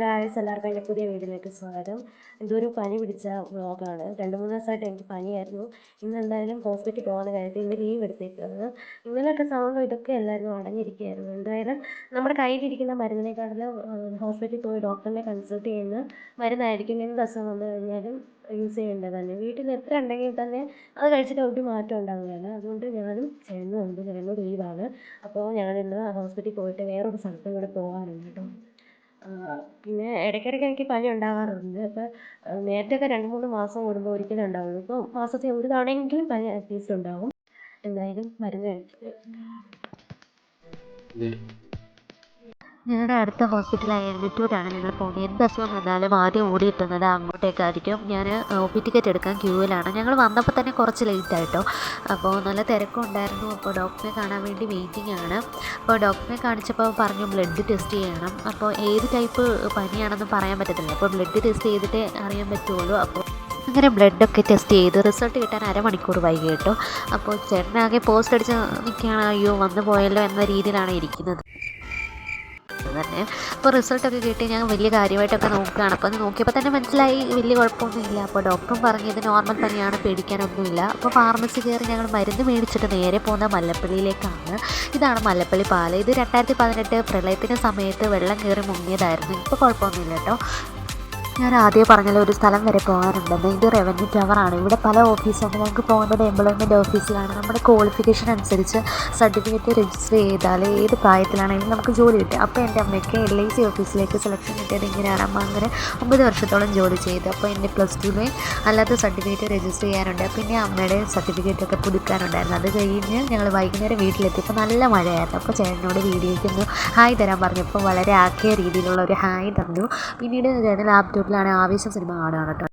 Guys എല്ലാവർക്കും എന്റെ പുതിയ വീഡിയോയിലേക്ക് സ്വാഗതം. ഇതൊരു പനി പിടിച്ച വ്ളോഗാണ്. രണ്ട് മൂന്ന് ദിവസമായിട്ട് എനിക്ക് പനിയായിരുന്നു. ഇന്ന് എന്തായാലും ഹോസ്പിറ്റലിൽ പോകുന്ന കാര്യത്തിൽ ഇന്ന് ലീവ് എടുത്തേക്കാണ്. ഇന്നലെയൊക്കെ സമയം ഇതൊക്കെ എല്ലാവരും അടഞ്ഞിരിക്കുകയായിരുന്നു. എന്തായാലും നമ്മുടെ കയ്യിലിരിക്കുന്ന മരുന്നിനെക്കാട്ടിലും ഹോസ്പിറ്റലിൽ പോയി ഡോക്ടറിനെ കൺസൾട്ട് ചെയ്യുന്ന മരുന്നായിരിക്കും എന്ത് അസുഖം വന്നു കഴിഞ്ഞാലും യൂസ് ചെയ്യേണ്ടത് തന്നെ. വീട്ടിൽ എത്ര ഉണ്ടെങ്കിൽ തന്നെ അത് കഴിച്ചിട്ട് ഒരു മാറ്റം ഉണ്ടാവുകയില്ല അതുകൊണ്ട് ഞാനും ചേട്ടനുമുണ്ട് ചേട്ടന് ലീവാണ് അപ്പോൾ ഞാനിന്ന് ഹോസ്പിറ്റലിൽ പോയിട്ട് വേറൊരു സ്ഥലത്തും കൂടെ പോകാനുണ്ട് കേട്ടോ. പിന്നെ ഇടയ്ക്കിടയ്ക്ക് എനിക്ക് പനി ഉണ്ടാകാറുണ്ട് അപ്പോൾ നേരത്തെയൊക്കെ രണ്ട് മൂന്ന് മാസം കൂടുമ്പോൾ ഒരിക്കലേ ഉണ്ടാവുള്ളൂ. ഇപ്പോൾ മാസത്തിൽ ഒരു തവണയെങ്കിലും പനി അറ്റ്ലീസ്റ്റ് ഉണ്ടാവും. എന്തായാലും മരുന്ന് കഴിച്ചിട്ട് ഞങ്ങളുടെ അടുത്ത ഹോസ്പിറ്റലായ എഴുത്തൂരാണ് ഞങ്ങൾ പോകുന്നത് എന്ത് അസുഖം വന്നാലും ആദ്യം ഓടിയെത്തുന്നത് അങ്ങോട്ടേക്കായിരിക്കും. ഞാൻ ഒ പി ടിക്കറ്റ് എടുക്കാൻ ക്യൂവിലാണ്. ഞങ്ങൾ വന്നപ്പോൾ തന്നെ കുറച്ച് ലേറ്റ് ആയിട്ടോ. അപ്പോൾ നല്ല തിരക്കുണ്ടായിരുന്നു അപ്പോൾ ഡോക്ടറെ കാണാൻ വേണ്ടി വെയിറ്റിംഗ് ആണ്. അപ്പോൾ ഡോക്ടറെ കാണിച്ചപ്പോൾ പറഞ്ഞു ബ്ലഡ് ടെസ്റ്റ് ചെയ്യണം. അപ്പോൾ ഏത് ടൈപ്പ് പനിയാണെന്ന് പറയാൻ പറ്റത്തില്ല. അപ്പോൾ ബ്ലഡ് ടെസ്റ്റ് ചെയ്തിട്ടേ അറിയാൻ പറ്റുള്ളൂ. അപ്പോൾ അങ്ങനെ ബ്ലഡൊക്കെ ടെസ്റ്റ് ചെയ്ത് റിസൾട്ട് കിട്ടാൻ അരമണിക്കൂർ വൈകി കേട്ടോ. അപ്പോൾ ചേട്ടനാകെ പോസ്റ്റ് അടിച്ച് നിൽക്കുകയാണ്. അയ്യോ വന്നു പോയല്ലോ എന്ന രീതിയിലാണ് ഇരിക്കുന്നത്. തന്നെ അപ്പോൾ റിസൾട്ടൊക്കെ കിട്ടി. ഞാൻ വലിയ കാര്യമായിട്ടൊക്കെ നോക്കുകയാണ്. അപ്പോൾ അത് നോക്കിയപ്പോൾ തന്നെ മനസ്സിലായി. വലിയ കുഴപ്പമൊന്നുമില്ല. അപ്പോൾ ഡോക്ടറും പറഞ്ഞു ഇത് നോർമൽ പനിയാണ് പേടിക്കാനൊന്നുമില്ല. അപ്പോൾ ഫാർമസി കയറി ഞങ്ങൾ മരുന്ന് മേടിച്ചിട്ട് നേരെ പോകുന്ന മല്ലപ്പള്ളിയിലേക്കാണ്. ഇതാണ് മല്ലപ്പള്ളി പാലം. ഇത് രണ്ടായിരത്തി പതിനെട്ട് പ്രളയത്തിന്റെ സമയത്ത് വെള്ളം കയറി മുങ്ങിയതായിരുന്നു. ഇപ്പോൾ കുഴപ്പമൊന്നുമില്ല കേട്ടോ. ഞാൻ ആദ്യം പറഞ്ഞല്ലോ ഒരു സ്ഥലം വരെ പോകാനുണ്ടെന്ന് ഇത് റവന്യൂ ടവറാണ് ഇവിടെ പല ഓഫീസുകളും നമുക്ക് പോകേണ്ടത് എംപ്ലോയ്മെന്റ് ഓഫീസിലാണ് നമ്മുടെ ക്വാളിഫിക്കേഷൻ അനുസരിച്ച് സർട്ടിഫിക്കറ്റ് രജിസ്റ്റർ ചെയ്താൽ ഏത് പ്രായത്തിലാണെങ്കിലും നമുക്ക് ജോലി കിട്ടും. അപ്പോൾ എന്റെ അമ്മയ്ക്ക് എൽ ഐ സി ഓഫീസിലേക്ക് സെലക്ഷൻ കിട്ടിയത് ഇങ്ങനെയാണ്. അമ്മ അങ്ങനെ ഒമ്പത് വർഷത്തോളം ജോലി ചെയ്തു. അപ്പോൾ എന്റെ പ്ലസ് ടുവിലെ അല്ലാത്ത സർട്ടിഫിക്കറ്റ് രജിസ്റ്റർ ചെയ്യാനുണ്ട്. പിന്നെ അമ്മയുടെ സർട്ടിഫിക്കറ്റ് ഒക്കെ പുതുക്കാനുണ്ടായിരുന്നു. അത് കഴിഞ്ഞ് ഞങ്ങൾ വൈകുന്നേരം വീട്ടിലെത്തിയപ്പോൾ നല്ല മഴയായിരുന്നു. അപ്പോൾ ചേട്ടനോട് വീഡിയോയ്ക്ക് ഒന്ന് ഹായ് തരാൻ പറഞ്ഞപ്പോൾ വളരെ ആക്കിയ രീതിയിലുള്ള ഒരു ഹായ് തന്നു. പിന്നീട് ചേട്ടൻ ലാപ്ടോപ്പിലാണ് ആവേശം സിനിമ കാണുകയാണ് കേട്ടോ.